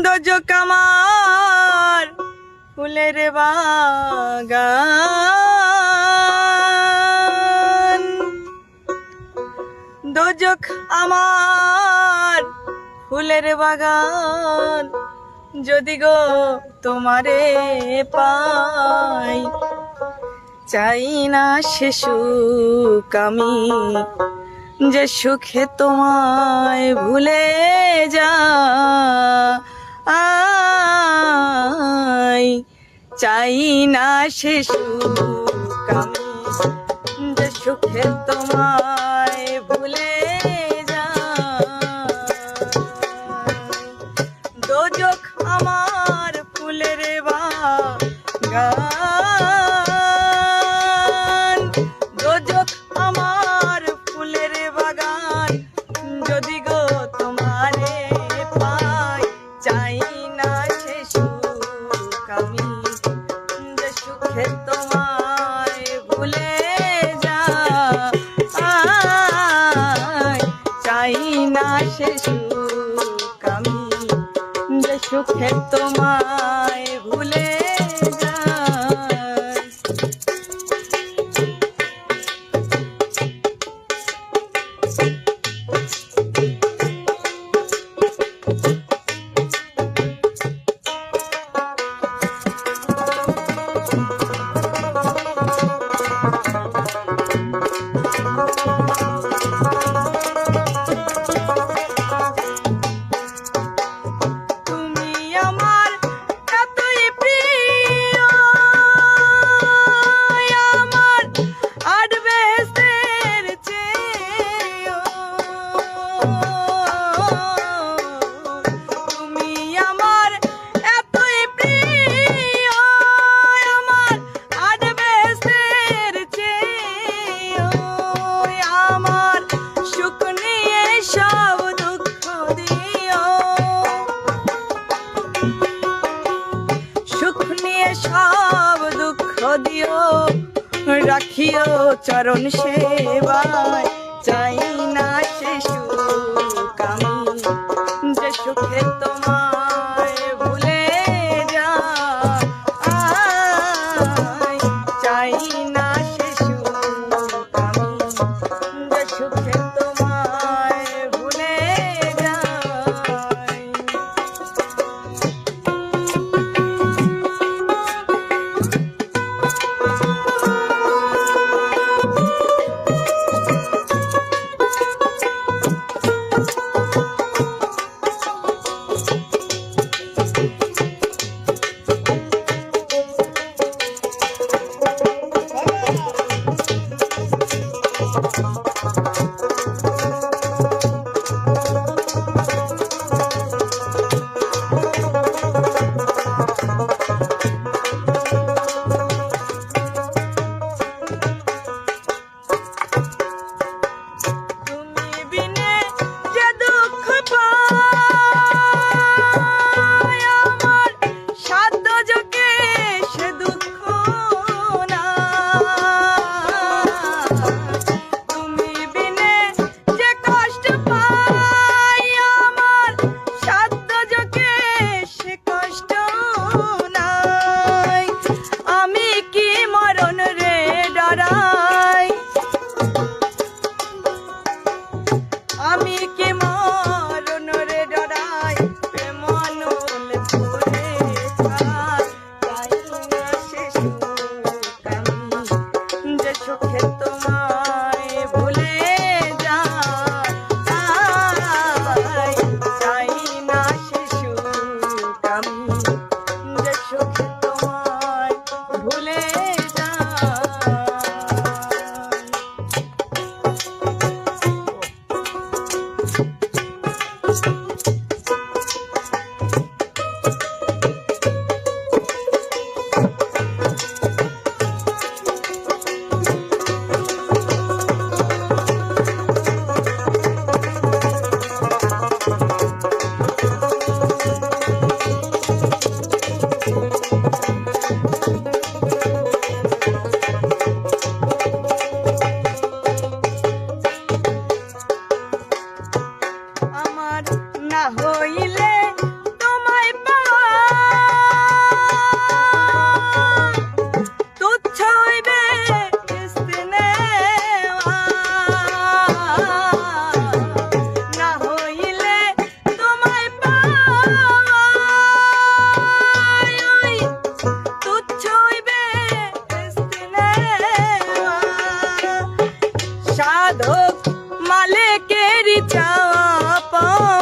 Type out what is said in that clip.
কামার আমার ফুলের বাগান। দোজক আমার ফুলের বাগান, যদি গো তোমারে পাই, চাই না শিশু কামি যে সুখে তোমায় ভুলে যা, আই চাই না সে সুখ আমি। যে সুখে তোমায় ভুলে যা দোজখ আমার ফুলের বা গা তোমায় ভুলে যদিও রাখিও চরণ সেবায় চাই না সে সুখ আমি যে সুখে তোমার 也梦。চাওয়া